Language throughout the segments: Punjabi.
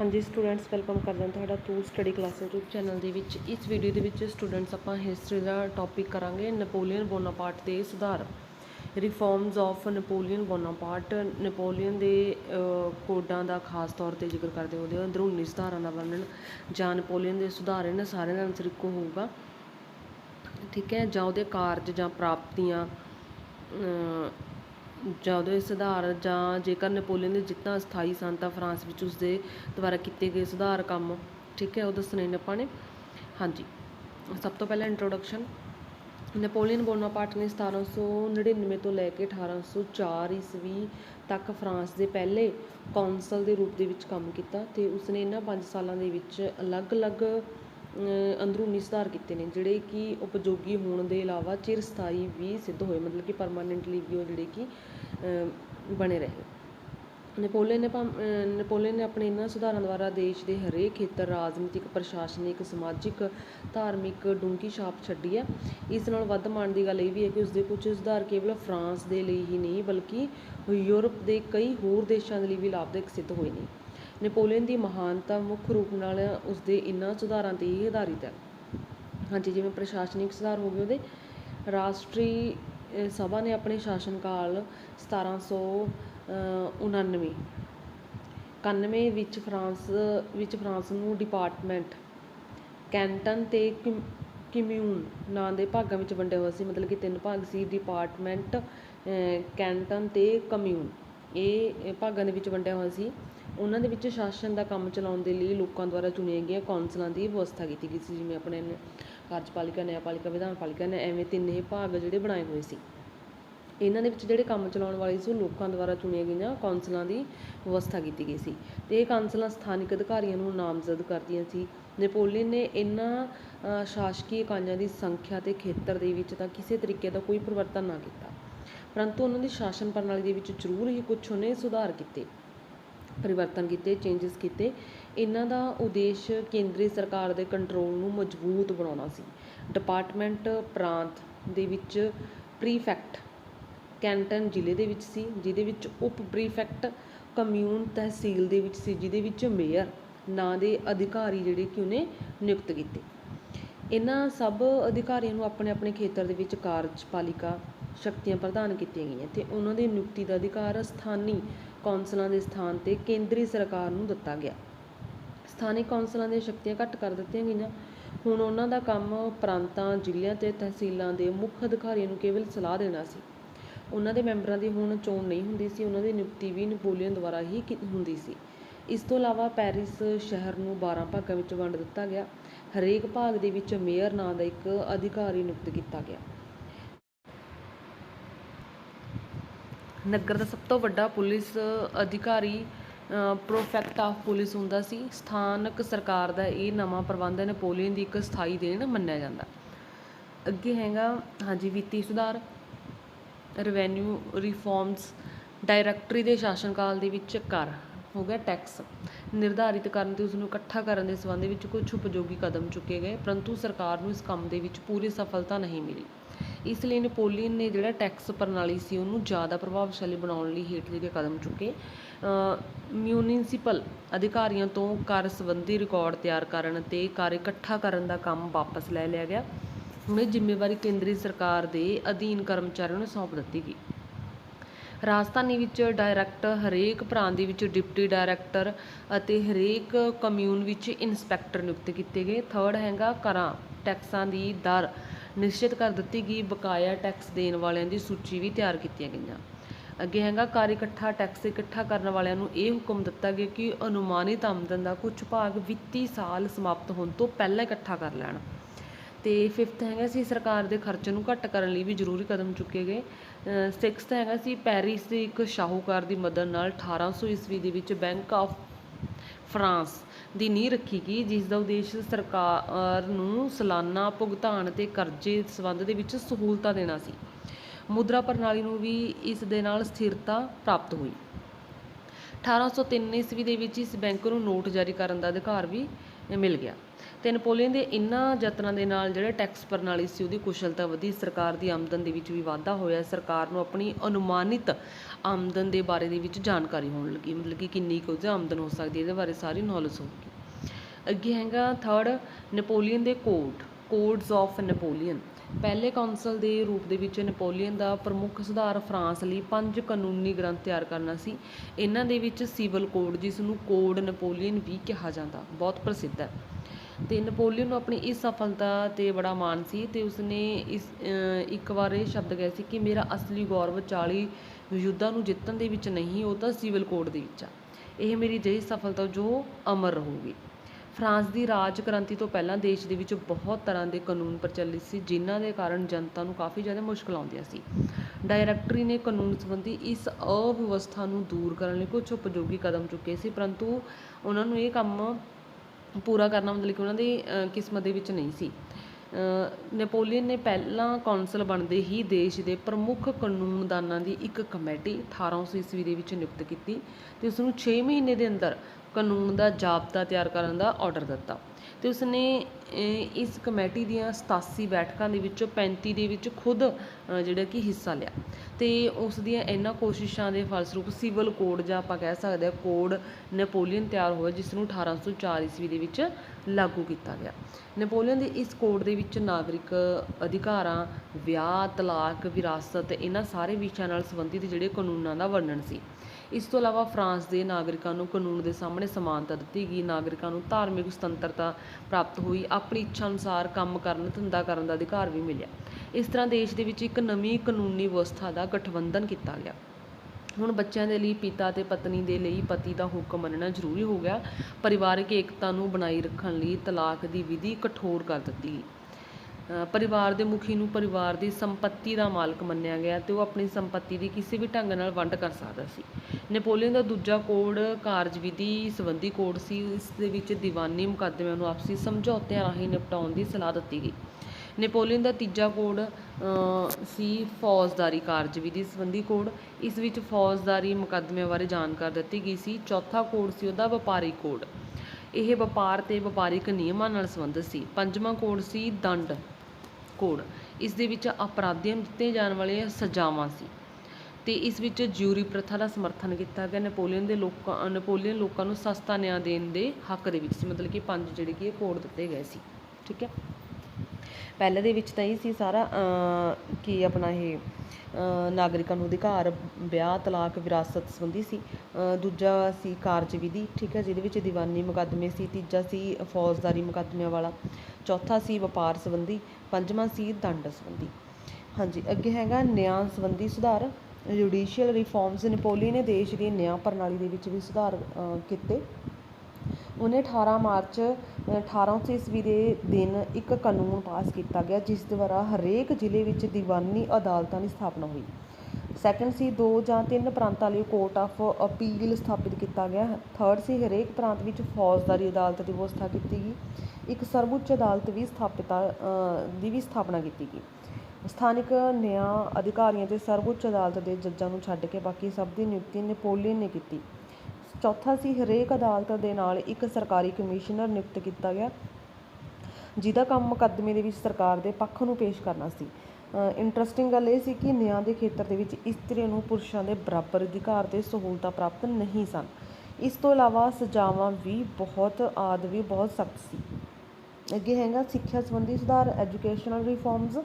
ਹਾਂਜੀ ਸਟੂਡੈਂਟਸ ਵੈਲਕਮ ਕਰਦੇ ਹਾਂ ਤੁਹਾਡਾ to study class YouTube channel ਦੇ ਵਿੱਚ। ਇਸ ਵੀਡੀਓ ਦੇ ਵਿੱਚ ਸਟੂਡੈਂਟਸ ਆਪਾਂ ਹਿਸਟਰੀ ਦਾ ਟੌਪਿਕ ਕਰਾਂਗੇ ਨੈਪੋਲੀਅਨ ਬੋਨਾਪਾਰਟ ਦੇ ਸੁਧਾਰ। Reforms of Napoleon Bonaparte Napoleon ਦੇ ਕੋਡਾਂ ਦਾ ਖਾਸ ਤੌਰ ਤੇ ਜ਼ਿਕਰ ਕਰਦੇ ਉਹਦੇ ਅੰਦਰੂਨੀ ਸੁਧਾਰਾਂ ਦਾ ਵਰਣਨ। ਜਾਂ ਨਪੋਲੀਅਨ ਦੇ ਸੁਧਾਰ ਇਹਨਾਂ ਸਾਰਿਆਂ ਦਾ ਆਨਸਰ ਇੱਕੋ ਹੋਊਗਾ। ਠੀਕ ਹੈ, ਜਾਂ ਉਹਦੇ ਕਾਰਜ ਜਾਂ ਪ੍ਰਾਪਤੀਆਂ ਜਦੋਂ ਇਹ ਸੁਧਾਰ ਜਾਂ ਜੇਕਰ ਨੈਪੋਲੀਅਨ ਦੀਆਂ ਜਿੱਤਾਂ ਅਸਥਾਈ ਸਨ ਤਾਂ ਫਰਾਂਸ ਵਿੱਚ ਉਸਦੇ ਦੁਆਰਾ ਕੀਤੇ ਗਏ ਸੁਧਾਰ ਕੰਮ, ਠੀਕ ਹੈ, ਉਹ ਦੱਸਣੇ ਨੇ ਆਪਾਂ ਨੇ। ਹਾਂਜੀ, ਸਭ ਤੋਂ ਪਹਿਲਾਂ ਇੰਟਰੋਡਕਸ਼ਨ ਨੈਪੋਲੀਅਨ ਬੋਨਾਪਾਰਟ ਨੇ 1799 ਤੋਂ ਲੈ ਕੇ 1804 ਈਸਵੀ ਤੱਕ ਫਰਾਂਸ ਦੇ ਪਹਿਲੇ ਕੌਂਸਲ ਦੇ ਰੂਪ ਦੇ ਵਿੱਚ ਕੰਮ ਕੀਤਾ ਤੇ ਉਸਨੇ ਇਹਨਾਂ 5 ਸਾਲਾਂ ਦੇ ਵਿੱਚ ਅਲੱਗ-ਅਲੱਗ ਅੰਦਰੂਨੀ ਸੁਧਾਰ ਕੀਤੇ ਨੇ, ਜਿਹੜੇ ਕਿ ਉਪਯੋਗੀ ਹੋਣ ਦੇ ਇਲਾਵਾ ਚਿਰ ਸਥਾਈ ਵੀ ਸਿੱਧ ਹੋਏ, ਮਤਲਬ ਕਿ ਪਰਮਾਨੈਂਟਲੀ ਵੀ ਉਹ ਜਿਹੜੇ ਕਿ ਬਣੇ ਰਹੇ। ਨੈਪੋਲੀਅਨ ਨੇ ਭਾਵੇਂ- ਨੈਪੋਲੀਅਨ ਨੇ ਆਪਣੇ ਇਹਨਾਂ ਸੁਧਾਰਾਂ ਦੁਆਰਾ ਦੇਸ਼ ਦੇ ਹਰੇਕ ਖੇਤਰ, ਰਾਜਨੀਤਿਕ, ਪ੍ਰਸ਼ਾਸਨਿਕ, ਸਮਾਜਿਕ, ਧਾਰਮਿਕ ਡੂੰਘੀ ਛਾਪ ਛੱਡੀ ਹੈ। ਇਸ ਨਾਲ ਵੱਧ ਮਾਣ ਦੀ ਗੱਲ ਇਹ ਵੀ ਹੈ ਕਿ ਉਸਦੇ ਕੁਝ ਸੁਧਾਰ ਕੇਵਲ ਫਰਾਂਸ ਦੇ ਲਈ ਹੀ ਨਹੀਂ, ਬਲਕਿ ਯੂਰਪ ਦੇ ਕਈ ਹੋਰ ਦੇਸ਼ਾਂ ਦੇ ਲਈ ਵੀ ਲਾਭਦਾਇਕ ਸਿੱਧ ਹੋਏ ਨੇ। ਨੈਪੋਲੀਅਨ ਦੀ ਮਹਾਨਤਾ ਮੁੱਖ ਰੂਪ ਨਾਲ ਉਸਦੇ ਇਹਨਾਂ ਸੁਧਾਰਾਂ ਤੇ ਹੀ ਆਧਾਰਿਤ ਹੈ। ਹਾਂਜੀ, ਜਿਵੇਂ ਪ੍ਰਸ਼ਾਸਨਿਕ ਸੁਧਾਰ ਹੋ ਗਏ ਉਹਦੇ, ਰਾਸ਼ਟਰੀ ਸਭਾ ਨੇ ਆਪਣੇ ਸ਼ਾਸਨ ਕਾਲ 1799 91 ਵਿੱਚ ਫਰਾਂਸ ਵਿੱਚ ਫਰਾਂਸ ਨੂੰ ਡਿਪਾਰਟਮੈਂਟ, ਕੈਂਟਨ ਤੇ ਕਿਮ- ਕਿਮਿਊਨ ਨਾਂ ਦੇ ਭਾਗਾਂ ਵਿੱਚ ਵੰਡਿਆ ਹੋਇਆ ਸੀ, ਮਤਲਬ ਕਿ ਤਿੰਨ ਭਾਗ ਸੀ, ਡਿਪਾਰਟਮੈਂਟ ਕੈਂਟਨ ਤੇ ਕਮਿਊਨ। ਇਹ ਭਾਗਾਂ ਦੇ ਵਿੱਚ ਵੰਡਿਆ ਹੋਇਆ ਸੀ। ਉਹਨਾਂ ਦੇ ਵਿੱਚ ਸ਼ਾਸਨ ਦਾ ਕੰਮ ਚਲਾਉਣ ਦੇ ਲਈ ਲੋਕਾਂ ਦੁਆਰਾ ਚੁਣੀਆਂ ਗਈਆਂ ਕੌਂਸਲਾਂ ਦੀ ਵਿਵਸਥਾ ਕੀਤੀ ਗਈ ਸੀ, ਜਿਵੇਂ ਆਪਣੇ ਨੇ ਕਾਰਜਪਾਲਿਕਾ ਨਿਆਂਪਾਲਿਕਾ ਵਿਧਾਨਪਾਲਿਕਾ ਨੇ ਐਵੇਂ ਤਿੰਨ ਇਹ ਭਾਗ ਜਿਹੜੇ ਬਣਾਏ ਹੋਏ ਸੀ। ਇਹਨਾਂ ਦੇ ਵਿੱਚ ਜਿਹੜੇ ਕੰਮ ਚਲਾਉਣ ਵਾਲੇ ਸੀ, ਉਹ ਲੋਕਾਂ ਦੁਆਰਾ ਚੁਣੀਆਂ ਗਈਆਂ ਕੌਂਸਲਾਂ ਦੀ ਵਿਵਸਥਾ ਕੀਤੀ ਗਈ ਸੀ। ਤੇ ਇਹ ਕੌਂਸਲਾਂ ਸਥਾਨਕ ਅਧਿਕਾਰੀਆਂ ਨੂੰ ਨਾਮਜ਼ਦ ਕਰਦੀਆਂ ਸੀ। ਨੈਪੋਲੀਅਨ ਨੇ ਇਹਨਾਂ ਸ਼ਾਸਕੀ ਇਕਾਈਆਂ ਦੀ ਸੰਖਿਆ ਤੇ ਖੇਤਰ ਦੇ ਵਿੱਚ ਤਾਂ ਕਿਸੇ ਤਰੀਕੇ ਦਾ ਕੋਈ ਪਰਿਵਰਤਨ ਨਾ ਕੀਤਾ। ਪਰੰਤੂ ਉਹਨਾਂ ਦੀ ਸ਼ਾਸਨ ਪ੍ਰਣਾਲੀ ਦੇ ਵਿੱਚ ਜ਼ਰੂਰ ਹੀ ਕੁਝ ਉਹਨੇ ਸੁਧਾਰ ਕੀਤੇ। ਪਰਿਵਰਤਨ ਕੀਤੇ ਚੇਂਜਸ ਕੀਤੇ, ਇਹਨਾਂ ਦਾ ਉਦੇਸ਼ ਕੇਂਦਰੀ ਸਰਕਾਰ ਦੇ ਕੰਟਰੋਲ ਨੂੰ ਮਜ਼ਬੂਤ ਬਣਾਉਣਾ ਸੀ। ਡਿਪਾਰਟਮੈਂਟ ਪ੍ਰਾਂਤ ਦੇ ਵਿੱਚ ਪ੍ਰੀਫੈਕਟ ਕੈਂਟਨ ਜ਼ਿਲ੍ਹੇ ਦੇ ਵਿੱਚ ਸੀ, ਜਿਹਦੇ ਵਿੱਚ ਉਪ ਪ੍ਰੀਫੈਕਟ ਕਮਿਊਨ ਤਹਿਸੀਲ ਦੇ ਵਿੱਚ ਸੀ, ਜਿਹਦੇ ਵਿੱਚ ਮੇਅਰ ਨਾਂ ਦੇ ਅਧਿਕਾਰੀ ਜਿਹੜੇ ਕਿ ਉਹਨੇ ਨਿਯੁਕਤ ਕੀਤੇ। ਇਹਨਾਂ ਸਭ ਅਧਿਕਾਰੀਆਂ ਨੂੰ ਆਪਣੇ ਆਪਣੇ ਖੇਤਰ ਦੇ ਵਿੱਚ ਕਾਰਜਪਾਲਿਕਾ ਸ਼ਕਤੀਆਂ ਪ੍ਰਦਾਨ ਕੀਤੀਆਂ ਗਈਆਂ ਤੇ ਉਹਨਾਂ ਦੀ ਨਿਯੁਕਤੀ ਦਾ ਅਧਿਕਾਰ ਸਥਾਨੀ ਕੌਂਸਲਾਂ ਦੇ ਸਥਾਨ ਤੇ ਕੇਂਦਰੀ ਸਰਕਾਰ ਨੂੰ ਦਿੱਤਾ ਗਿਆ। ਸਥਾਨਕ ਕੌਂਸਲਾਂ ਦੀਆਂ ਸ਼ਕਤੀਆਂ ਘੱਟ ਕਰ ਦਿੱਤੀਆਂ ਗਈਆਂ। ਹੁਣ ਉਹਨਾਂ ਦਾ ਕੰਮ ਪ੍ਰਾਂਤਾਂ, ਜ਼ਿਲ੍ਹਿਆਂ ਤੇ ਤਹਿਸੀਲਾਂ ਦੇ ਮੁੱਖ ਅਧਿਕਾਰੀਆਂ ਨੂੰ ਕੇਵਲ ਸਲਾਹ ਦੇਣਾ ਸੀ। ਉਹਨਾਂ ਦੇ ਮੈਂਬਰਾਂ ਦੀ ਹੁਣ ਚੋਣ ਨਹੀਂ ਹੁੰਦੀ ਸੀ, ਉਹਨਾਂ ਦੀ ਨਿਯੁਕਤੀ ਵੀ ਨਪੋਲੀਅਨ ਦੁਆਰਾ ਹੀ ਕੀ- ਹੁੰਦੀ ਸੀ। ਇਸ ਤੋਂ ਇਲਾਵਾ ਪੈਰਿਸ ਸ਼ਹਿਰ ਨੂੰ 12 ਭਾਗਾਂ ਵਿੱਚ ਵੰਡ ਦਿੱਤਾ ਗਿਆ। ਹਰੇਕ ਭਾਗ ਦੇ ਵਿੱਚ ਮੇਅਰ ਨਾਂ ਦਾ ਇੱਕ ਅਧਿਕਾਰੀ ਨਿਯੁਕਤ ਕੀਤਾ ਗਿਆ। ਨਗਰ ਦਾ ਸਭ ਤੋਂ ਵੱਡਾ ਪੁਲਿਸ ਅਧਿਕਾਰੀ ਪ੍ਰੋਫੈਕਟ ਆਫ ਪੁਲਿਸ ਹੁੰਦਾ ਸੀ। ਸਥਾਨਕ ਸਰਕਾਰ ਦਾ ਇਹ ਨਵਾਂ ਪ੍ਰਬੰਧ ਨੈਪੋਲੀਅਨ ਦੀ ਇੱਕ ਸਥਾਈ ਦੇਣ ਮੰਨਿਆ ਜਾਂਦਾ। ਅੱਗੇ ਹੈਗਾ, ਹਾਂਜੀ, ਵਿੱਤੀ ਸੁਧਾਰ ਰੈਵਨਿਊ ਰਿਫਾਰਮਸ ਡਾਇਰੈਕਟਰੀ ਦੇ ਸ਼ਾਸਨਕਾਲ ਦੇ ਵਿੱਚ ਕਰ, ਹੋ ਗਿਆ ਟੈਕਸ ਨਿਰਧਾਰਿਤ ਕਰਨ ਤੇ ਉਸ ਨੂੰ ਇਕੱਠਾ ਕਰਨ ਦੇ ਸੰਬੰਧ ਵਿੱਚ ਕੁਝ ਉਪਯੋਗੀ ਕਦਮ ਚੁੱਕੇ ਗਏ, ਪਰੰਤੂ ਸਰਕਾਰ ਨੂੰ ਇਸ ਕੰਮ ਦੇ ਵਿੱਚ ਪੂਰੀ ਸਫਲਤਾ ਨਹੀਂ ਮਿਲੀ। ਇਸ ਲਈ ਨੈਪੋਲੀਅਨ ਨੇ ਜਿਹੜਾ ਟੈਕਸ ਪ੍ਰਣਾਲੀ ਸੀ, ਉਹਨੂੰ ਜ਼ਿਆਦਾ ਪ੍ਰਭਾਵਸ਼ਾਲੀ ਬਣਾਉਣ ਲਈ ਹੇਠ ਲਿਖੇ ਕਦਮ ਚੁੱਕੇ। ਮਿਊਨਿਸਪਲ ਅਧਿਕਾਰੀਆਂ ਤੋਂ ਕਰ ਸੰਬੰਧੀ ਰਿਕਾਰਡ ਤਿਆਰ ਕਰਨ ਤੇ ਕਰ ਇਕੱਠਾ ਕਰਨ ਦਾ ਕੰਮ ਵਾਪਸ ਲੈ ਲਿਆ ਗਿਆ। ਹੁਣ ਇਹ ਜ਼ਿੰਮੇਵਾਰੀ ਕੇਂਦਰੀ ਸਰਕਾਰ ਦੇ ਅਧੀਨ ਕਰਮਚਾਰੀਆਂ ਨੂੰ ਸੌਂਪ ਦਿੱਤੀ ਗਈ। ਰਾਜਧਾਨੀ ਵਿੱਚ ਡਾਇਰੈਕਟਰ ਹਰੇਕ ਪ੍ਰਾਂਤ ਦੇ ਵਿੱਚ ਡਿਪਟੀ ਡਾਇਰੈਕਟਰ ਅਤੇ ਹਰੇਕ ਕਮਿਊਨ ਵਿੱਚ ਇਨਸਪੈਕਟਰ ਨਿਯੁਕਤ ਕੀਤੇ ਗਏ। ਥਰਡ ਹੈਗਾ ਕਰਾਂ ਟੈਕਸਾਂ ਦੀ ਦਰ। ਨਿਸ਼ਚਿਤ ਕਰ ਦਿੱਤੀ ਗਈ ਬਕਾਇਆ ਟੈਕਸ ਦੇਣ ਵਾਲਿਆਂ ਦੀ ਸੂਚੀ ਵੀ ਤਿਆਰ ਕੀਤੀਆਂ ਗਈਆਂ। ਅੱਗੇ ਹੈਗਾ ਕਰ ਇਕੱਠਾ, ਟੈਕਸ ਇਕੱਠਾ ਕਰਨ ਵਾਲਿਆਂ ਨੂੰ ਇਹ ਹੁਕਮ ਦਿੱਤਾ ਗਿਆ ਕਿ ਅਨੁਮਾਨਿਤ ਆਮਦਨ ਦਾ ਕੁਝ ਭਾਗ ਵਿੱਤੀ ਸਾਲ ਸਮਾਪਤ ਹੋਣ ਤੋਂ ਪਹਿਲਾਂ ਇਕੱਠਾ ਕਰ ਲੈਣ। ਤੇ ਫਿਫਥ ਹੈਗਾ ਸੀ, ਸਰਕਾਰ ਦੇ ਖਰਚ ਨੂੰ ਘੱਟ ਕਰਨ ਲਈ ਵੀ ਜ਼ਰੂਰੀ ਕਦਮ ਚੁੱਕੇ ਗਏ। ਸਿਕਸਥ ਹੈਗਾ ਸੀ, ਪੈਰਿਸ ਦੇ ਇੱਕ ਸ਼ਾਹੂਕਾਰ ਦੀ ਮਦਦ ਨਾਲ 1800 ਈਸਵੀ ਦੇ ਵਿੱਚ ਬੈਂਕ ਆਫ ਫਰਾਂਸ ਦੀ ਨੀਂਹ ਰੱਖੀ ਗਈ ਜਿਸ ਦਾ ਉਦੇਸ਼ ਸਰਕਾਰ ਨੂੰ ਸਾਲਾਨਾ ਭੁਗਤਾਨ ਤੇ ਕਰਜ਼ੇ ਸੰਬੰਧ ਦੇ ਵਿੱਚ ਸਹੂਲਤਾਂ ਦੇਣਾ ਸੀ। ਮੁਦਰਾ ਪ੍ਰਣਾਲੀ ਨੂੰ ਵੀ ਇਸ ਦੇ ਨਾਲ ਸਥਿਰਤਾ ਪ੍ਰਾਪਤ ਹੋਈ। 1803 ਈਸਵੀ ਦੇ ਵਿੱਚ ਇਸ ਬੈਂਕ ਨੂੰ ਨੋਟ ਜਾਰੀ ਕਰਨ ਦਾ ਅਧਿਕਾਰ ਵੀ ਮਿਲ ਗਿਆ। ਤੇ ਨਪੋਲੀਅਨ ਦੇ ਇਨ੍ਹਾਂ ਯਤਨਾਂ ਦੇ ਨਾਲ ਜਿਹੜਾ ਟੈਕਸ ਪ੍ਰਣਾਲੀ ਸੀ, ਉਹਦੀ ਕੁਸ਼ਲਤਾ ਵਧੀ। ਸਰਕਾਰ ਦੀ ਆਮਦਨ ਦੇ ਵਿੱਚ ਵੀ ਵਾਧਾ ਹੋਇਆ। ਸਰਕਾਰ ਨੂੰ ਆਪਣੀ ਅਨੁਮਾਨਿਤ ਆਮਦਨ ਦੇ ਬਾਰੇ ਦੇ ਵਿੱਚ ਜਾਣਕਾਰੀ ਹੋਣ ਲੱਗੀ। ਮਤਲਬ ਕਿ ਕਿੰਨੀ ਕੁਝ ਆਮਦਨ ਹੋ ਸਕਦੀ ਹੈ, ਇਹਦੇ ਬਾਰੇ ਸਾਰੀ ਨੌਲੇਜ ਹੋਊਗੀ। ਅੱਗੇ ਹੈਗਾ ਥਰਡ ਨਪੋਲੀਅਨ ਦੇ ਕੋਡ ਕੋਡਸ ਆਫ ਨੈਪੋਲੀਅਨ ਪਹਿਲੇ ਕੌਂਸਲ ਦੇ ਰੂਪ ਦੇ ਵਿੱਚ ਨੈਪੋਲੀਅਨ ਦਾ ਪ੍ਰਮੁੱਖ ਸੁਧਾਰ ਫਰਾਂਸ ਲਈ ਪੰਜ ਕਾਨੂੰਨੀ ਗ੍ਰੰਥ ਤਿਆਰ ਕਰਨਾ ਸੀ। ਇਹਨਾਂ ਦੇ ਵਿੱਚ ਸਿਵਲ ਕੋਡ ਜਿਸ ਨੂੰ ਕੋਡ ਨਪੋਲੀਅਨ ਵੀ ਕਿਹਾ ਜਾਂਦਾ, ਬਹੁਤ ਪ੍ਰਸਿੱਧ ਹੈ। ਤੇ ਨੈਪੋਲੀਅਨ ਨੂੰ ਆਪਣੀ ਇਸ ਸਫਲਤਾ ਤੇ ਬੜਾ ਮਾਣ ਸੀ ਤੇ ਉਸਨੇ ਇਸ ਇੱਕ ਵਾਰ ਇਹ ਸ਼ਬਦ ਕਹੇ ਸੀ ਕਿ ਮੇਰਾ ਅਸਲੀ ਗੌਰਵ 40 ਯੁੱਧਾਂ ਨੂੰ ਜਿੱਤਣ ਦੇ ਵਿੱਚ ਨਹੀਂ, ਉਹ ਤਾਂ ਸਿਵਲ ਕੋਡ ਦੇ ਵਿੱਚ ਆ। ਇਹ ਮੇਰੀ ਜਿਹੀ ਸਫਲਤਾ ਜੋ ਅਮਰ ਰਹੂਗੀ। ਫਰਾਂਸ ਦੀ ਰਾਜ ਕ੍ਰਾਂਤੀ ਤੋਂ ਪਹਿਲਾਂ ਦੇਸ਼ ਦੇ ਵਿੱਚ ਬਹੁਤ ਤਰ੍ਹਾਂ ਦੇ ਕਾਨੂੰਨ ਪ੍ਰਚਲਿਤ ਸੀ, ਜਿਨ੍ਹਾਂ ਦੇ ਕਾਰਨ ਜਨਤਾ ਨੂੰ ਕਾਫੀ ਜ਼ਿਆਦਾ ਮੁਸ਼ਕਲ ਆਉਂਦੀਆਂ ਸੀ। ਡਾਇਰੈਕਟਰੀ ਨੇ ਕਾਨੂੰਨ ਸੰਬੰਧੀ ਇਸ ਅਵਿਵਸਥਾ ਨੂੰ ਦੂਰ ਕਰਨ ਲਈ ਕੁਝ ਉਪਯੋਗੀ ਕਦਮ ਚੁੱਕੇ ਸੀ, ਪਰੰਤੂ ਉਹਨਾਂ ਨੂੰ ਇਹ ਕੰਮ ਪੂਰਾ ਕਰਨਾ ਮਤਲਬ ਕਿ ਉਹਨਾਂ ਦੀ ਕਿਸਮਤ ਦੇ ਵਿੱਚ ਨਹੀਂ ਸੀ। ਨੈਪੋਲੀਅਨ ਨੇ ਪਹਿਲਾਂ ਕੌਂਸਲ ਬਣਦੇ ਹੀ ਦੇਸ਼ ਦੇ ਪ੍ਰਮੁੱਖ ਕਾਨੂੰਨਦਾਨਾਂ ਦੀ ਇੱਕ ਕਮੇਟੀ 1800 ਈਸਵੀ ਦੇ ਵਿੱਚ ਨਿਯੁਕਤ ਕੀਤੀ ਤੇ ਉਸ ਨੂੰ 6 ਮਹੀਨੇ ਦੇ ਅੰਦਰ ਕਾਨੂੰਨ ਦਾ ਜਾਬਤਾ ਤਿਆਰ ਕਰਨ ਦਾ ਆਰਡਰ ਦਿੱਤਾ। ਤੇ ਉਸਨੇ ਅਹ, ਇਸ ਕਮੇਟੀ ਦੀਆਂ 87 ਬੈਠਕਾਂ ਦੇ ਵਿੱਚੋਂ 35 ਦੇ ਵਿੱਚ ਖੁਦ ਜਿਹੜਾ ਕਿ ਹਿੱਸਾ ਲਿਆ। ਤੇ ਉਸ ਦੀਆਂ ਇਹਨਾਂ ਕੋਸ਼ਿਸ਼ਾਂ ਦੇ ਫਲਸਰੂਪ ਸਿਵਲ ਕੋਡ ਜਾਂ ਆਪਾਂ ਕਹਿ ਸਕਦੇ ਹਾਂ ਕੋਡ ਨੈਪੋਲੀਅਨ ਤਿਆਰ ਹੋਇਆ, ਜਿਸ ਨੂੰ 1804 ਈਸਵੀ ਦੇ ਵਿੱਚ ਲਾਗੂ ਕੀਤਾ ਗਿਆ। ਨੈਪੋਲੀਅਨ ਦੇ ਇਸ ਕੋਡ ਦੇ ਵਿੱਚ ਨਾਗਰਿਕ ਅਧਿਕਾਰਾਂ, ਵਿਆਹ, ਤਲਾਕ, ਵਿਰਾਸਤ, ਇਹਨਾਂ ਸਾਰੇ ਵਿਸ਼ਿਆਂ ਨਾਲ ਸੰਬੰਧਿਤ ਜਿਹੜੇ ਕਾਨੂੰਨਾਂ ਦਾ ਵਰਣਨ ਸੀ। ਇਸ ਤੋਂ ਇਲਾਵਾ ਫਰਾਂਸ ਦੇ ਨਾਗਰਿਕਾਂ ਨੂੰ ਕਾਨੂੰਨ ਦੇ ਸਾਹਮਣੇ ਸਮਾਨਤਾ ਦਿੱਤੀ ਗਈ। ਨਾਗਰਿਕਾਂ ਨੂੰ ਧਾਰਮਿਕ ਸੁਤੰਤਰਤਾ ਪ੍ਰਾਪਤ ਹੋਈ। ਆਪਣੀ ਇੱਛਾ ਅਨੁਸਾਰ ਕੰਮ ਕਰਨ, ਧੰਦਾ ਕਰਨ ਦਾ ਅਧਿਕਾਰ ਵੀ ਮਿਲਿਆ। ਇਸ ਤਰ੍ਹਾਂ ਦੇਸ਼ ਦੇ ਵਿੱਚ ਇੱਕ ਨਵੀਂ ਕਾਨੂੰਨੀ ਵਿਵਸਥਾ ਦਾ ਗਠਬੰਧਨ ਕੀਤਾ ਗਿਆ। ਹੁਣ ਬੱਚਿਆਂ ਦੇ ਲਈ, ਪਿਤਾ ਤੇ ਪਤਨੀ ਦੇ ਲਈ ਪਤੀ ਦਾ ਹੁਕਮ ਮੰਨਣਾ ਜ਼ਰੂਰੀ ਹੋ ਗਿਆ। ਪਰਿਵਾਰਕ ਏਕਤਾ ਨੂੰ ਬਣਾਈ ਰੱਖਣ ਲਈ ਤਲਾਕ ਦੀ ਵਿਧੀ ਕਠੋਰ ਕਰ ਦਿੱਤੀ ਗਈ। ਪਰਿਵਾਰ ਦੇ ਮੁਖੀ ਨੂੰ ਪਰਿਵਾਰ ਦੀ ਸੰਪਤੀ ਦਾ ਮਾਲਕ ਮੰਨਿਆ ਗਿਆ ਤੇ ਉਹ ਆਪਣੀ ਸੰਪਤੀ ਦੀ ਕਿਸੇ ਵੀ ਢੰਗ ਨਾਲ ਵੰਡ ਕਰ ਸਕਦਾ ਸੀ। ਨੈਪੋਲੀਅਨ ਦਾ ਦੂਜਾ ਕੋਡ ਕਾਰਜਵਿਧੀ ਸੰਬੰਧੀ ਕੋਡ ਸੀ। ਇਸ ਦੇ ਵਿੱਚ ਦੀਵਾਨੀ ਮੁਕੱਦਮਿਆਂ ਨੂੰ ਆਪਸੀ ਸਮਝੌਤਿਆਂ ਰਾਹੀਂ ਨਿਪਟਾਉਣ ਦੀ ਸਲਾਹ ਦਿੱਤੀ ਗਈ। ਨੈਪੋਲੀਅਨ ਦਾ ਤੀਜਾ ਕੋਡ ਸੀ ਫੌਜਦਾਰੀ ਕਾਰਜਵਿਧੀ ਸੰਬੰਧੀ ਕੋਡ। ਇਸ ਵਿੱਚ ਫੌਜਦਾਰੀ ਮੁਕੱਦਮਿਆਂ ਬਾਰੇ ਜਾਣਕਾਰੀ ਦਿੱਤੀ ਗਈ ਸੀ। ਚੌਥਾ ਕੋਡ ਸੀ ਉਹਦਾ ਵਪਾਰੀ ਕੋਡ। ਇਹ ਵਪਾਰ ਤੇ ਵਪਾਰਿਕ ਨਿਯਮਾਂ ਨਾਲ ਸੰਬੰਧਿਤ ਸੀ। ਪੰਜਵਾਂ ਕੋਡ ਸੀ ਦੰਡ। ਕੋਡ। ਇਸ ਦੇ ਵਿੱਚ ਅਪਰਾਧੀਆਂ ਨੂੰ ਦਿੱਤੇ ਜਾਣ ਵਾਲੀਆਂ ਸਜ਼ਾਵਾਂ ਸੀ। ਤੇ ਇਸ ਵਿੱਚ ਜਿਊਰੀ ਪ੍ਰਥਾ ਦਾ ਸਮਰਥਨ ਕੀਤਾ ਗਿਆ। ਨੈਪੋਲੀਅਨ ਦੇ ਲੋਕਾਂ, ਨੈਪੋਲੀਅਨ ਲੋਕਾਂ ਨੂੰ ਸਸਤਾ ਨਿਆਂ ਦੇਣ ਦੇ ਹੱਕ ਦੇ ਵਿੱਚ ਸੀ। ਮਤਲਬ ਕਿ ਪੰਜ ਜਿਹੜੇ ਕਿ ਕੋਡ ਦਿੱਤੇ ਗਏ ਸੀ। ਠੀਕ ਹੈ? ਪਹਿਲੇ ਦੇ ਵਿੱਚ ਤਾਂ ਇਹ ਸੀ ਸਾਰਾ ਕਿ ਆਪਣਾ ਇਹ ਨਾਗਰਿਕਾਂ ਨੂੰ ਅਧਿਕਾਰ, ਵਿਆਹ, ਤਲਾਕ, ਵਿਰਾਸਤ ਸੰਬੰਧੀ ਸੀ। ਦੂਜਾ ਸੀ ਕਾਰਜਵਿਧੀ ਠੀਕ ਹੈ, ਜਿਹਦੇ ਵਿੱਚ ਦੀਵਾਨੀ ਮੁਕੱਦਮੇ ਸੀ, ਤੀਜਾ ਸੀ ਫੌਜਦਾਰੀ ਮੁਕੱਦਮਿਆਂ ਵਾਲਾ, ਚੌਥਾ ਸੀ ਵਪਾਰ ਸੰਬੰਧੀ, ਪੰਜਵਾਂ ਸੀ ਦੰਡ ਸੰਬੰਧੀ। ਹਾਂਜੀ, ਅੱਗੇ ਹੈਗਾ ਨਿਆਂ ਸੰਬੰਧੀ ਸੁਧਾਰ। ਜੁਡੀਸ਼ੀਅਲ ਰਿਫਾਰਮਸ ਨੈਪੋਲੀਅਨ ਨੇ ਦੇਸ਼ ਦੀ ਨਿਆਂ ਪ੍ਰਣਾਲੀ ਦੇ ਵਿੱਚ ਵੀ ਸੁਧਾਰ ਕੀਤੇ। ਉਹਨੇ 18 ਮਾਰਚ ਅਠਾਰਾਂ ਸੌ ਈਸਵੀ ਦੇ ਦਿਨ ਇੱਕ ਕਾਨੂੰਨ ਪਾਸ ਕੀਤਾ ਗਿਆ, ਜਿਸ ਦੁਆਰਾ ਹਰੇਕ ਜ਼ਿਲ੍ਹੇ ਵਿੱਚ ਦੀਵਾਨੀ ਅਦਾਲਤਾਂ ਦੀ ਸਥਾਪਨਾ ਹੋਈ। ਸੈਕੰਡ ਸੀ ਦੋ ਜਾਂ ਤਿੰਨ ਪ੍ਰਾਂਤਾਂ ਲਈ ਕੋਰਟ ਆਫ ਅਪੀਲ ਸਥਾਪਿਤ ਕੀਤਾ ਗਿਆ। ਥਰਡ ਸੀ ਹਰੇਕ ਪ੍ਰਾਂਤ ਵਿੱਚ ਫੌਜਦਾਰੀ ਅਦਾਲਤ ਦੀ ਵਿਵਸਥਾ ਕੀਤੀ ਗਈ। ਇੱਕ ਸਰਵਉੱਚ ਅਦਾਲਤ ਵੀ ਸਥਾਪਿਤ ਦੀ ਵੀ ਸਥਾਪਨਾ ਕੀਤੀ ਗਈ। ਸਥਾਨਕ ਨਿਆਂ ਅਧਿਕਾਰੀਆਂ ਤੇ ਸਰਵਉੱਚ ਅਦਾਲਤ ਦੇ ਜੱਜਾਂ ਨੂੰ ਛੱਡ ਕੇ ਬਾਕੀ ਸਭ ਦੀ ਨਿਯੁਕਤੀ ਨੈਪੋਲੀਅਨ ਨੇ ਕੀਤੀ। ਚੌਥਾ ਸੀ, ਹਰੇਕ ਅਦਾਲਤ ਦੇ ਨਾਲ ਇੱਕ ਸਰਕਾਰੀ ਕਮਿਸ਼ਨਰ ਨਿਯੁਕਤ ਕੀਤਾ ਗਿਆ, ਜਿਹਦਾ ਕੰਮ ਮੁਕੱਦਮੇ ਦੇ ਵਿੱਚ ਸਰਕਾਰ ਦੇ ਪੱਖ ਨੂੰ ਪੇਸ਼ ਕਰਨਾ ਸੀ। ਇੰਟਰਸਟਿੰਗ ਗੱਲ ਇਹ ਸੀ ਕਿ ਨਿਆਂ ਦੇ ਖੇਤਰ ਦੇ ਵਿੱਚ ਇਸਤਰੀਆਂ ਨੂੰ ਪੁਰਸ਼ਾਂ ਦੇ ਬਰਾਬਰ ਅਧਿਕਾਰ ਤੇ ਸਹੂਲਤਾਂ ਪ੍ਰਾਪਤ ਨਹੀਂ ਸਨ। ਇਸ ਤੋਂ ਇਲਾਵਾ ਸਜ਼ਾਵਾਂ ਵੀ ਬਹੁਤ, ਆਦਿ ਵੀ ਬਹੁਤ ਸਖਤ ਸੀ। ਅੱਗੇ ਹੈਗਾ ਸਿੱਖਿਆ ਸੰਬੰਧੀ ਸੁਧਾਰ ਐਜੂਕੇਸ਼ਨਲ ਰਿਫਾਰਮਸ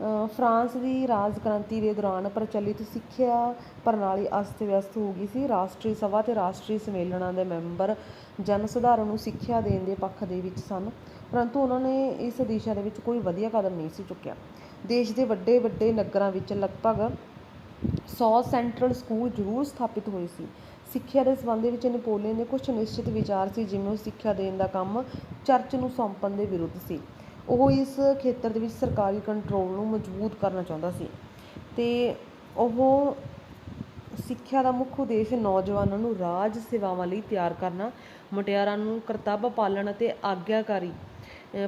ਫਰਾਂਸ ਦੀ ਰਾਜ ਕ੍ਰਾਂਤੀ ਦੇ ਦੌਰਾਨ ਪ੍ਰਚਲਿਤ ਸਿੱਖਿਆ ਪ੍ਰਣਾਲੀ ਅਸਤ ਵਿਅਸਤ ਹੋ ਗਈ ਸੀ। ਰਾਸ਼ਟਰੀ ਸਭਾ ਤੇ ਰਾਸ਼ਟਰੀ ਸੰਮੇਲਨਾਂ ਦੇ ਮੈਂਬਰ ਜਨ ਸੁਧਾਰਨ ਨੂੰ ਸਿੱਖਿਆ ਦੇਣ ਦੇ ਪੱਖ ਦੇ ਵਿੱਚ ਸਨ। ਪਰੰਤੂ ਉਹਨਾਂ ਨੇ ਇਸ ਦਿਸ਼ਾ ਦੇ ਵਿੱਚ ਕੋਈ ਵਧੀਆ ਕਦਮ ਨਹੀਂ ਸੀ ਚੁੱਕਿਆ। ਦੇਸ਼ ਦੇ ਵੱਡੇ ਵੱਡੇ ਨਗਰਾਂ ਵਿੱਚ ਲਗਭਗ 100 ਸੈਂਟਰਲ ਸਕੂਲ ਜ਼ਰੂਰ ਸਥਾਪਿਤ ਹੋਏ ਸੀ। ਸਿੱਖਿਆ ਦੇ ਸੰਬੰਧ ਵਿੱਚ ਨੈਪੋਲੀਅਨ ਦੇ ਕੁਝ ਨਿਸ਼ਚਿਤ ਵਿਚਾਰ ਸੀ, ਜਿਵੇਂ ਉਹ ਸਿੱਖਿਆ ਦੇਣ ਦਾ ਕੰਮ ਚਰਚ ਨੂੰ ਸੌਂਪਣ ਦੇ ਵਿਰੁੱਧ ਸੀ। ਉਹ ਇਸ ਖੇਤਰ ਦੇ ਵਿੱਚ ਸਰਕਾਰੀ ਕੰਟਰੋਲ ਨੂੰ ਮਜ਼ਬੂਤ ਕਰਨਾ ਚਾਹੁੰਦਾ ਸੀ ਅਤੇ ਉਹ ਸਿੱਖਿਆ ਦਾ ਮੁੱਖ ਉਦੇਸ਼ ਨੌਜਵਾਨਾਂ ਨੂੰ ਰਾਜ ਸੇਵਾਵਾਂ ਲਈ ਤਿਆਰ ਕਰਨਾ, ਮੁਟਿਆਰਾਂ ਨੂੰ ਕਰਤੱਵ ਪਾਲਣ ਅਤੇ ਆਗਿਆਕਾਰੀ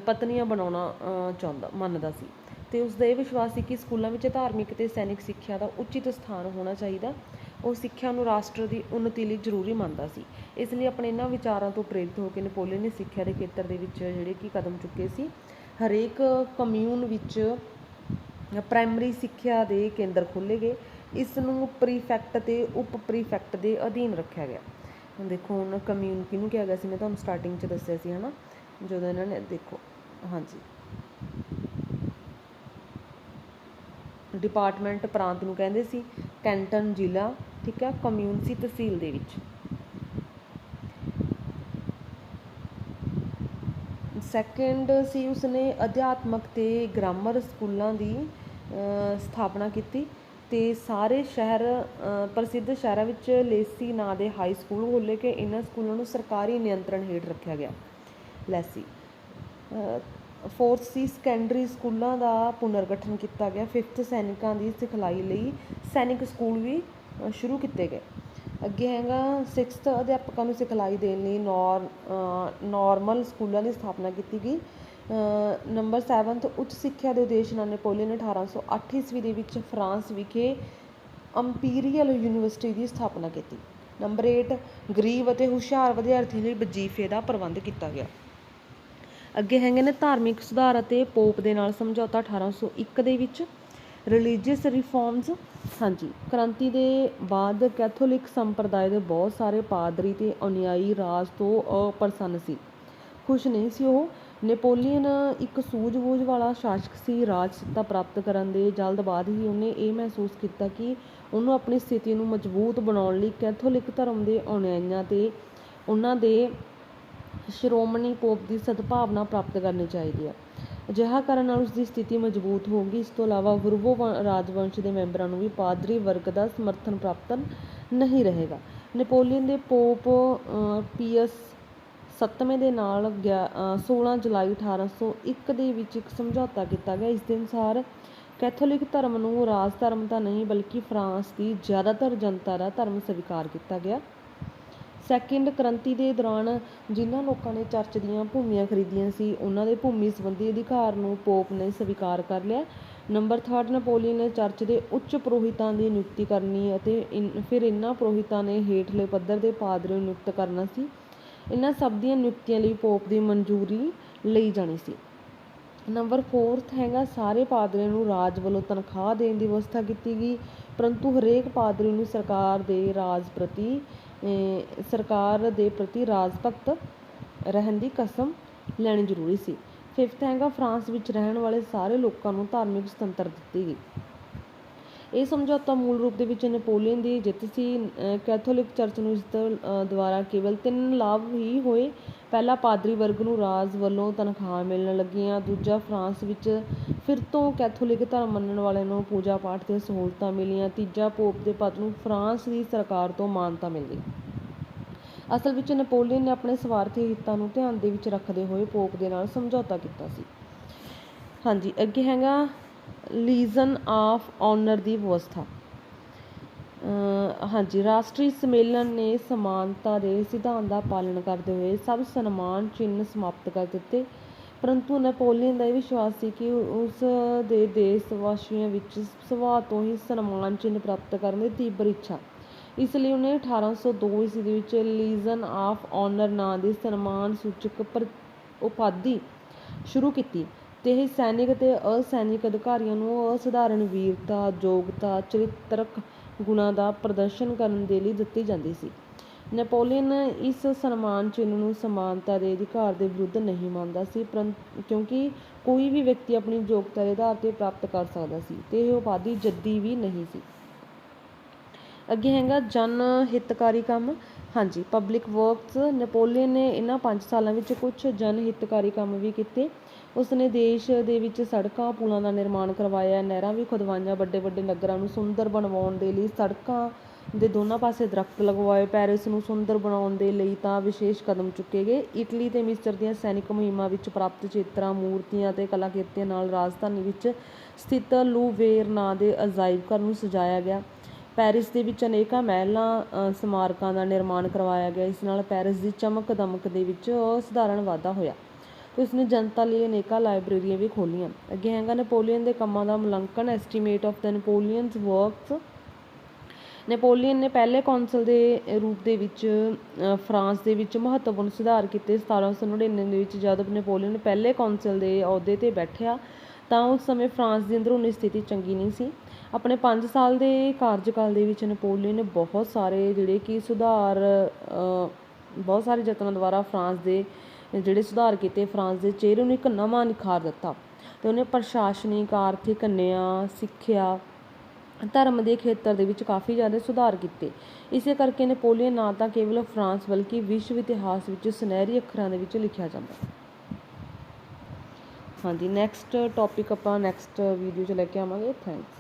ਪਤਨੀਆਂ ਬਣਾਉਣਾ ਚਾਹੁੰਦਾ, ਮੰਨਦਾ ਸੀ ਅਤੇ ਉਸ ਦਾ ਇਹ ਵਿਸ਼ਵਾਸ ਸੀ ਕਿ ਸਕੂਲਾਂ ਵਿੱਚ ਧਾਰਮਿਕ ਅਤੇ ਸੈਨਿਕ ਸਿੱਖਿਆ ਦਾ ਉਚਿਤ ਸਥਾਨ ਹੋਣਾ ਚਾਹੀਦਾ। ਉਹ ਸਿੱਖਿਆ ਨੂੰ ਰਾਸ਼ਟਰ ਦੀ ਉੱਨਤੀ ਲਈ ਜ਼ਰੂਰੀ ਮੰਨਦਾ ਸੀ। ਇਸ ਲਈ ਆਪਣੇ ਇਹਨਾਂ ਵਿਚਾਰਾਂ ਤੋਂ ਪ੍ਰੇਰਿਤ ਹੋ ਕੇ ਨੇਪੋਲੀਅਨ ਨੇ ਸਿੱਖਿਆ ਦੇ ਖੇਤਰ ਦੇ ਵਿੱਚ ਜਿਹੜੇ ਕਿ ਕਦਮ ਚੁੱਕੇ ਸੀ ਹਰੇਕ ਕਮਿਊਨ ਵਿੱਚ ਪ੍ਰਾਇਮਰੀ ਸਿੱਖਿਆ ਦੇ ਕੇਂਦਰ ਖੋਲ੍ਹੇ ਗਏ। ਇਸ ਨੂੰ ਪ੍ਰੀਫੈਕਟ ਤੇ ਉਪ ਪ੍ਰੀਫੈਕਟ ਦੇ ਅਧੀਨ ਰੱਖਿਆ ਗਿਆ। ਹੁਣ ਦੇਖੋ, ਹੁਣ ਕਮਿਊਨ ਕਿਹਨੂੰ ਕਿਹਾ ਗਿਆ ਸੀ? ਮੈਂ ਤੁਹਾਨੂੰ ਸਟਾਰਟਿੰਗ 'ਚ ਦੱਸਿਆ ਸੀ, ਹਨਾ? ਜਦੋਂ ਇਹਨਾਂ ਨੇ, ਦੇਖੋ, ਹਾਂਜੀ। ਡਿਪਾਰਟਮੈਂਟ ਪ੍ਰਾਂਤ ਨੂੰ ਕਹਿੰਦੇ ਸੀ, ਕੈਂਟਨ ਜ਼ਿਲ੍ਹਾ, ਠੀਕ ਹੈ ਕਮਿਊਨ ਸੀ ਤਹਿਸੀਲ ਦੇ ਵਿੱਚ। ਸੈਕਿੰਡ ਸੀ ਉਸਨੇ ਅਧਿਆਤਮਕ ਅਤੇ ਗ੍ਰਾਮਰ ਸਕੂਲਾਂ ਦੀ ਸਥਾਪਨਾ ਕੀਤੀ ਅਤੇ ਸਾਰੇ ਸ਼ਹਿਰ ਪ੍ਰਸਿੱਧ ਸ਼ਹਿਰਾਂ ਵਿੱਚ ਲੇਸੀ ਨਾਂ ਦੇ ਹਾਈ ਸਕੂਲ ਖੋਲ੍ਹੇ ਕਿ ਇਹਨਾਂ ਸਕੂਲਾਂ ਨੂੰ ਸਰਕਾਰੀ ਨਿਯੰਤਰਣ ਹੇਠ ਰੱਖਿਆ ਗਿਆ, ਲੈਸੀ। ਫੋਰਥ ਸੀ ਸੈਕੰਡਰੀ ਸਕੂਲਾਂ ਦਾ ਪੁਨਰਗਠਨ ਕੀਤਾ ਗਿਆ ਫਿਫਥ ਸੈਨਿਕਾਂ ਦੀ ਸਿਖਲਾਈ ਲਈ ਸੈਨਿਕ ਸਕੂਲ ਵੀ ਸ਼ੁਰੂ ਕੀਤੇ ਗਏ। ਅੱਗੇ ਹੈਗਾ ਸਿਕਸਥ ਅਧਿਆਪਕਾਂ ਨੂੰ ਸਿਖਲਾਈ ਦੇਣ ਲਈ ਨੌਰ ਨੋਰਮਲ ਸਕੂਲਾਂ ਦੀ ਸਥਾਪਨਾ ਕੀਤੀ ਗਈ। ਨੰਬਰ ਸੈਵਨਥ ਉੱਚ ਸਿੱਖਿਆ ਦੇ ਉਦੇਸ਼ ਨਾਲ ਨੇਪੋਲੀਅਨ ਨੇ 1808 ਈਸਵੀ ਦੇ ਵਿੱਚ ਫਰਾਂਸ ਵਿਖੇ ਅੰਪੀਰੀਅਲ ਯੂਨੀਵਰਸਿਟੀ ਦੀ ਸਥਾਪਨਾ ਕੀਤੀ। ਨੰਬਰ 8 ਗਰੀਬ ਅਤੇ ਹੁਸ਼ਿਆਰ ਵਿਦਿਆਰਥੀਆਂ ਲਈ ਵਜ਼ੀਫੇ ਦਾ ਪ੍ਰਬੰਧ ਕੀਤਾ ਗਿਆ। ਅੱਗੇ ਹੈਗੇ ਨੇ ਧਾਰਮਿਕ ਸੁਧਾਰ ਅਤੇ ਪੋਪ ਦੇ ਨਾਲ ਸਮਝੌਤਾ 1801 ਦੇ ਵਿੱਚ। ਰਿਲੀਜੀਅਸ ਰਿਫੋਰਮਸ ਹਾਂਜੀ, ਕ੍ਰਾਂਤੀ ਦੇ ਬਾਅਦ ਕੈਥੋਲਿਕ ਸੰਪਰਦਾਇ ਦੇ ਬਹੁਤ ਸਾਰੇ ਪਾਦਰੀ ਅਤੇ ਅਨੁਯਾਈ ਰਾਜ ਤੋਂ ਅਪ੍ਰਸੰਨ ਸੀ। ਖੁਸ਼ ਨਹੀਂ ਸੀ ਉਹ। ਨੇਪੋਲੀਅਨ ਇੱਕ ਸੂਝ-ਬੂਝ ਵਾਲਾ ਸ਼ਾਸਕ ਸੀ। ਰਾਜ ਸੱਤਾ ਪ੍ਰਾਪਤ ਕਰਨ ਦੇ ਜਲਦ ਬਾਅਦ ਹੀ ਉਹਨੇ ਇਹ ਮਹਿਸੂਸ ਕੀਤਾ ਕਿ ਉਹਨੂੰ ਆਪਣੀ ਸਥਿਤੀ ਨੂੰ ਮਜ਼ਬੂਤ ਬਣਾਉਣ ਲਈ ਕੈਥੋਲਿਕ ਧਰਮ ਦੇ ਅਨੁਯਾਈਆਂ ਤੇ ਉਹਨਾਂ ਦੇ ਸ਼੍ਰੋਮਣੀ ਪੋਪ ਦੀ ਸਦਭਾਵਨਾ ਪ੍ਰਾਪਤ ਕਰਨੀ ਚਾਹੀਦੀ ਹੈ। ਅਜਿਹਾ ਕਰਨ ਨਾਲ ਉਸ ਦੀ ਸਥਿਤੀ ਮਜ਼ਬੂਤ ਹੋਊਗੀ ਇਸ ਤੋਂ ਇਲਾਵਾ ਵੁਰਵੋ ਰਾਜਵੰਸ਼ ਦੇ ਮੈਂਬਰਾਂ ਨੂੰ ਵੀ ਪਾਦਰੀ ਵਰਗ ਦਾ ਸਮਰਥਨ ਪ੍ਰਾਪਤ ਨਹੀਂ ਰਹੇਗਾ। ਨੈਪੋਲੀਅਨ ਦੇ ਪੋਪ ਪੀਅਸ ਸੱਤਵੇਂ ਦੇ ਨਾਲ ਗਿਆ- ਅ, 16 ਜੁਲਾਈ 1801 ਦੇ ਵਿੱਚ ਇੱਕ ਸਮਝੌਤਾ ਕੀਤਾ ਗਿਆ। ਇਸ ਦੇ ਅਨੁਸਾਰ ਕੈਥੋਲਿਕ ਧਰਮ ਨੂੰ ਰਾਜ ਧਰਮ ਤਾਂ ਨਹੀਂ ਬਲਕਿ ਫਰਾਂਸ ਦੀ ਜ਼ਿਆਦਾਤਰ ਜਨਤਾ ਦਾ ਧਰਮ ਸਵੀਕਾਰ ਕੀਤਾ ਗਿਆ। ਸੈਕਿੰਡ ਕ੍ਰਾਂਤੀ ਦੇ ਦੌਰਾਨ ਜਿਨ੍ਹਾਂ ਲੋਕਾਂ ਨੇ ਚਰਚ ਦੀਆਂ ਭੂਮੀਆਂ ਖਰੀਦੀਆਂ ਸੀ, ਉਹਨਾਂ ਦੇ ਭੂਮੀ ਸੰਬੰਧੀ ਅਧਿਕਾਰ ਨੂੰ ਪੋਪ ਨੇ ਸਵੀਕਾਰ ਕਰ ਲਿਆ। ਨੰਬਰ 3 ਨਪੋਲੀਅਨ ਨੇ ਚਰਚ ਦੇ ਉੱਚ ਪੁਰੋਹਿਤਾਂ ਦੀ ਨਿਯੁਕਤੀ ਕਰਨੀ ਅਤੇ ਫਿਰ ਇਹਨਾਂ ਪੁਰੋਹਿਤਾਂ ਨੇ ਹੇਠਲੇ ਪੱਧਰ ਦੇ ਪਾਦਰੀ ਨੂੰ ਨਿਯੁਕਤ ਕਰਨਾ ਸੀ। ਇਹਨਾਂ ਸਭ ਦੀਆਂ ਨਿਯੁਕਤੀਆਂ ਲਈ ਪੋਪ ਦੀ ਮਨਜ਼ੂਰੀ ਲਈ ਜਾਣੀ ਸੀ। ਨੰਬਰ 4th ਹੈਗਾ, ਸਾਰੇ ਪਾਦਰੀ ਨੂੰ ਰਾਜ ਵੱਲੋਂ ਤਨਖਾਹ ਦੇਣ ਦੀ ਵਿਵਸਥਾ ਕੀਤੀ ਗਈ, ਪਰੰਤੂ ਹਰੇਕ ਪਾਦਰੀ ਨੂੰ ਸਰਕਾਰ ਦੇ ਰਾਜ ਪ੍ਰਤੀ ਸਰਕਾਰ ਦੇ ਪ੍ਰਤੀ ਰਾਜ ਭਗਤ ਰਹਿਣ ਦੀ ਕਸਮ ਲੈਣੀ ਜ਼ਰੂਰੀ ਸੀ। ਫਿਫਥ ਹੈਗਾ ਫਰਾਂਸ ਵਿੱਚ ਰਹਿਣ ਵਾਲੇ ਸਾਰੇ ਲੋਕਾਂ ਨੂੰ ਧਾਰਮਿਕ ਸੁਤੰਤਰ ਦਿੱਤੀ ਗਈ। ਇਹ ਸਮਝੌਤਾ ਮੂਲ ਰੂਪ ਦੇ ਵਿੱਚ ਨੈਪੋਲੀਅਨ ਦੀ ਜਿੱਤ ਸੀ। ਕੈਥੋਲਿਕ ਚਰਚ ਨੂੰ ਇਸ ਦੁਆਰਾ ਕੇਵਲ ਤਿੰਨ ਲਾਭ ਹੀ ਹੋਏ। ਪਹਿਲਾ ਪਾਦਰੀ ਵਰਗ ਨੂੰ ਰਾਜ ਵੱਲੋਂ ਤਨਖਾਹ ਮਿਲਣ ਲੱਗੀਆਂ, ਦੂਜਾ ਫਰਾਂਸ ਵਿੱਚ ਫਿਰ ਤੋਂ ਕੈਥੋਲਿਕ ਧਰਮ ਮੰਨਣ ਵਾਲਿਆਂ ਨੂੰ ਪੂਜਾ ਪਾਠ ਦੀਆਂ ਸਹੂਲਤਾਂ ਮਿਲੀਆਂ, ਤੀਜਾ ਪੋਪ ਦੇ ਪਦ ਨੂੰ ਫਰਾਂਸ ਦੀ ਸਰਕਾਰ ਤੋਂ ਮਾਨਤਾ ਮਿਲੀ। ਅਸਲ ਵਿੱਚ ਨੈਪੋਲੀਅਨ ਨੇ ਆਪਣੇ ਸਵਾਰਥੀ ਹਿੱਤਾਂ ਨੂੰ ਧਿਆਨ ਦੇ ਵਿੱਚ ਰੱਖਦੇ ਹੋਏ ਪੋਪ ਦੇ ਨਾਲ ਸਮਝੌਤਾ ਕੀਤਾ ਸੀ। ਹਾਂਜੀ, ਅੱਗੇ ਹੈਗਾ ਲੀਜ਼ਨ ਆਫ ਆਨਰ ਦੀ ਵਿਵਸਥਾ। ਹਾਂਜੀ, ਰਾਸ਼ਟਰੀ ਸੰਮੇਲਨ ਨੇ ਸਮਾਨਤਾ ਦੇ ਸਿਧਾਂਤ ਦਾ ਪਾਲਣ ਕਰਦੇ ਹੋਏ ਸਭ ਸਨਮਾਨ ਚਿੰਨ੍ਹ ਸਮਾਪਤ ਕਰ ਦਿੱਤੇ। ਪਰੰਤੂ ਨੈਪੋਲੀਅਨ ਦਾ ਇਹ ਵਿਸ਼ਵਾਸ ਸੀ ਕਿ ਉਸ ਦੇ ਦੇਸ਼ ਵਾਸੀਆਂ ਵਿੱਚ ਸੁਭਾਅ ਤੋਂ ਹੀ ਸਨਮਾਨ ਚਿੰਨ੍ਹ ਪ੍ਰਾਪਤ ਕਰਨ ਦੀ ਤੀਬਰ ਇੱਛਾ। ਇਸ ਲਈ ਉਹਨੇ 1802 ਈਸਵੀ ਵਿੱਚ ਲੀਜ਼ਨ ਆਫ ਆਨਰ ਨਾਂ ਦੀ ਸਨਮਾਨ ਸੂਚਕ ਉਪਾਧੀ ਸ਼ੁਰੂ ਕੀਤੀ ਤੇ ਇਹ ਸੈਨਿਕ ਤੇ ਅਸੈਨਿਕ ਅਧਿਕਾਰੀਆਂ ਨੂੰ ਅਸਧਾਰਨ ਵੀਰਤਾ, ਯੋਗਤਾ, ਚਰਿੱਤਰਕ ਗੁਣਾਂ ਦਾ ਪ੍ਰਦਰਸ਼ਨ ਕਰਨ ਦੇ ਲਈ ਦਿੱਤੀ ਜਾਂਦੀ ਸੀ। ਨੈਪੋਲੀਅਨ ਇਸ ਸਨਮਾਨ ਚਿੰਨ੍ਹ ਨੂੰ ਸਮਾਨਤਾ ਦੇ ਅਧਿਕਾਰ ਦੇ ਵਿਰੁੱਧ ਨਹੀਂ ਮੰਨਦਾ ਸੀ ਪਰੰਤੂ ਕਿਉਂਕਿ ਕੋਈ ਵੀ ਵਿਅਕਤੀ ਆਪਣੀ ਯੋਗਤਾ ਦੇ ਆਧਾਰ ਤੇ ਪ੍ਰਾਪਤ ਕਰ ਸਕਦਾ ਸੀ ਤੇ ਇਹ ਉਪਾਧੀ ਜੱਦੀ ਵੀ ਨਹੀਂ ਸੀ। ਅੱਗੇ ਹੈਗਾ ਜਨ ਹਿੱਤਕਾਰੀ ਕੰਮ। ਹਾਂਜੀ ਪਬਲਿਕ ਵਰਕਸ ਨੈਪੋਲੀਅਨ ਨੇ ਇਹਨਾਂ 5 ਸਾਲਾਂ ਵਿੱਚ ਕੁਝ ਜਨ ਹਿੱਤਕਾਰੀ ਕੰਮ ਵੀ ਕੀਤੇ। ਉਸ ਨੇ ਦੇਸ਼ ਦੇ ਵਿੱਚ ਸੜਕਾਂ, ਪੁਲਾਂ ਦਾ ਨਿਰਮਾਣ ਕਰਵਾਇਆ, ਨਹਿਰਾਂ ਵੀ ਖੁਦਵਾਈਆਂ ਵੱਡੇ ਵੱਡੇ ਨਗਰਾਂ ਨੂੰ ਸੁੰਦਰ ਬਣਵਾਉਣ ਦੇ ਲਈ ਸੜਕਾਂ ਦੇ ਦੋਨਾਂ ਪਾਸੇ ਦਰਖਤ ਲਗਵਾਏ। ਪੈਰਿਸ ਨੂੰ ਸੁੰਦਰ ਬਣਾਉਣ ਦੇ ਲਈ ਤਾਂ ਵਿਸ਼ੇਸ਼ ਕਦਮ ਚੁੱਕੇ ਗਏ। ਇਟਲੀ ਤੇ ਮਿਸਰ ਦੀਆਂ ਸੈਨਿਕ ਮੁਹਿੰਮਾਂ ਵਿੱਚ ਪ੍ਰਾਪਤ ਚਿੱਤਰਾਂ, ਮੂਰਤੀਆਂ ਤੇ ਕਲਾਕ੍ਰਿਤੀਆਂ ਨਾਲ ਰਾਜਧਾਨੀ ਵਿੱਚ ਸਥਿਤ ਲੂਵੇਰ ਨਾਂ ਦੇ ਅਜਾਇਬ ਘਰ ਨੂੰ ਸਜਾਇਆ ਗਿਆ। ਪੈਰਿਸ ਦੇ ਵਿੱਚ ਅਨੇਕਾਂ ਮਹਿਲਾਂ ਸਮਾਰਕਾਂ ਦਾ ਨਿਰਮਾਣ ਕਰਵਾਇਆ ਗਿਆ। ਇਸ ਨਾਲ ਪੈਰਿਸ ਦੀ ਚਮਕ ਦਮਕ ਦੇ ਵਿੱਚ ਅਸਧਾਰਨ ਵਾਧਾ ਹੋਇਆ। ਤੇ ਉਸਨੇ ਜਨਤਾ ਲਈ ਅਨੇਕਾਂ ਲਾਇਬ੍ਰੇਰੀਆਂ ਵੀ ਖੋਲ੍ਹੀਆਂ। ਅੱਗੇ ਹੈਗਾ ਨੈਪੋਲੀਅਨ ਦੇ ਕੰਮਾਂ ਦਾ ਮੁਲਾਂਕਣ estimate of the Napoleon's works Napoleon ਨੇ ਪਹਿਲੇ ਕੌਂਸਲ ਦੇ ਰੂਪ ਦੇ ਵਿੱਚ ਫਰਾਂਸ ਦੇ ਵਿੱਚ ਮਹੱਤਵਪੂਰਨ ਸੁਧਾਰ ਕੀਤੇ। 1799 ਦੇ ਵਿੱਚ ਜਦ ਨੈਪੋਲੀਅਨ ਪਹਿਲੇ ਕੌਂਸਲ ਦੇ ਅਹੁਦੇ ਤੇ ਬੈਠਿਆ, ਤਾਂ ਉਸ ਸਮੇਂ ਫਰਾਂਸ ਦੀ ਅੰਦਰੂਨੀ ਸਥਿਤੀ ਚੰਗੀ ਨਹੀਂ ਸੀ। ਆਪਣੇ 5 ਸਾਲ ਦੇ ਕਾਰਜਕਾਲ ਦੇ ਵਿੱਚ ਨੈਪੋਲੀਅਨ ਨੇ ਬਹੁਤ ਸਾਰੇ ਜਿਹੜੇ ਕਿ ਸੁਧਾਰ ਬਹੁਤ ਸਾਰੇ ਯਤਨਾਂ ਦੁਆਰਾ ਫਰਾਂਸ ਦੇ ਜਿਹੜੇ ਸੁਧਾਰ ਕੀਤੇ ਫਰਾਂਸ ਦੇ ਚਿਹਰੇ ਨੂੰ ਇੱਕ ਨਵਾਂ ਨਿਖਾਰ ਦਿੱਤਾ ਅਤੇ ਉਹਨੇ ਪ੍ਰਸ਼ਾਸਨਿਕ, ਆਰਥਿਕ ਨਿਆਂ ਸਿੱਖਿਆ, ਧਰਮ ਦੇ ਖੇਤਰ ਦੇ ਵਿੱਚ ਕਾਫੀ ਜ਼ਿਆਦਾ ਸੁਧਾਰ ਕੀਤੇ। ਇਸੇ ਕਰਕੇ ਨੈਪੋਲੀਅਨ ਨਾ ਤਾਂ ਕੇਵਲ ਫਰਾਂਸ ਬਲਕਿ ਵਿਸ਼ਵ ਇਤਿਹਾਸ ਵਿੱਚ ਸੁਨਹਿਰੀ ਅੱਖਰਾਂ ਦੇ ਵਿੱਚ ਲਿਖਿਆ ਜਾਂਦਾ ਹਾਂਜੀ ਨੈਕਸਟ ਟੌਪਿਕ ਆਪਾਂ ਨੈਕਸਟ ਵੀਡੀਓ 'ਚ ਲੈ ਕੇ ਆਵਾਂਗੇ। ਥੈਂਕਸ